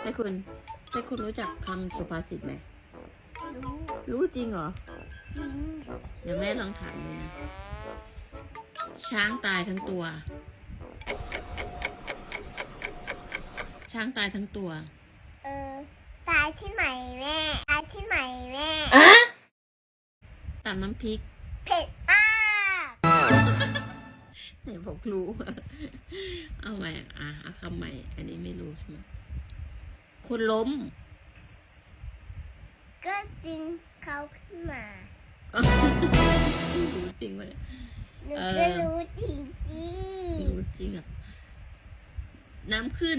ใช่คุณใช่คุณรู้จักคำสุภาษิตไหม รู้รู้จริงเหรอ จริง เดี๋ยวแม่ลองถามดูนะ ช้างตายทั้งตัว ช้างตายทั้งตัว เออ ตายที่ไหนแม่ ตายที่ไหนแม่ตำน้ำพริก เผ็ดมากไหนบอกรู้ เอาใหม่ อะเอาคำใหม่ อันนี้ไม่รู้ใช่ไหม คนล้ม ก็ดึงเขาขึ้นมารู้จริงไหมหนูเออก็รู้จริงสิรู้จริงอะ น้ำขึ้น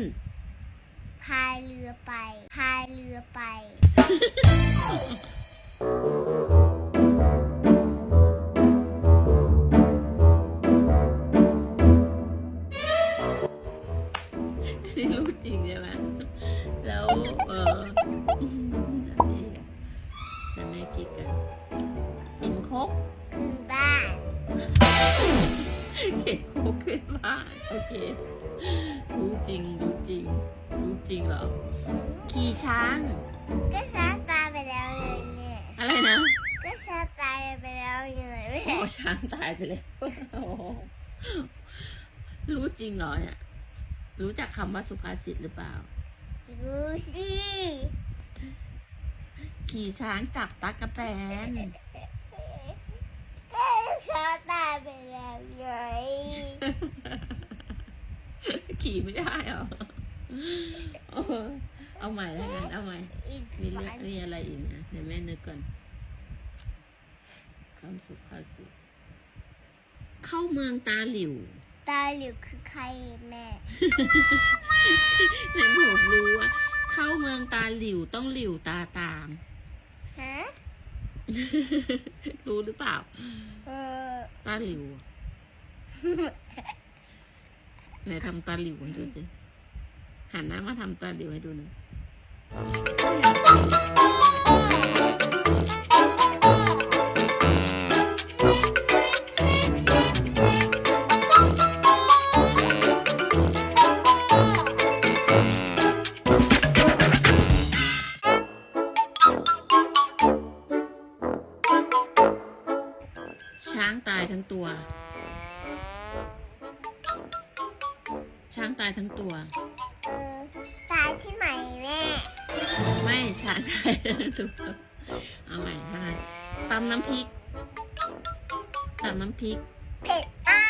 พายเรือไป พายเรือไป นี่รู้จริงใช่ไหมแล้วเออจะไม่คิดกันกินคกขึ้นบ้านเข็นคกขึ้นบ้านโอเครู้จริงรู้จริงรู้จริงเหรอขี่ช้าง ก็ช้างตายไปแล้วเลยเนี่ยอะไรนะก็ช้างตายไปแล้วเลยแม่โอ้ช้างตายไปเลยโอ้โหรู้จริงเหรอเนี่ย รู้จักคำว่าสุภาษิตหรือเปล่า รู้สิขี่ช้างจับตั๊กแตนก็ช้างตายไปแล้วไงขี่ไม่ได้เหรอเออเอาใหม่แล้วกัน เอาใหม่อีกมีเรื่องฝันมีอะไรอีกนะเดี๋ยวแม่นึกก่อนคำสุภาษิตเข้าเมืองตาหลิว ตาหลิวคือใครแม่ในผมรู้ว่าเข้าเมืองตาหลิวต้องหลิวตาตาม ฮะ รู้หรือเปล่า เออ ตาหลิวไหนทำตาหลิวให้ดูสิหันหน้ามาทำตาหลิวให้ดูหน่อย ตายทั้งตัว ช้างตายทั้งตัวเออตายที่ไหนแม่ไม่ช้างตายทั้งตัวเอาใหม่ค่ะตำน้ำพริกตำน้ำพริกเผ็ด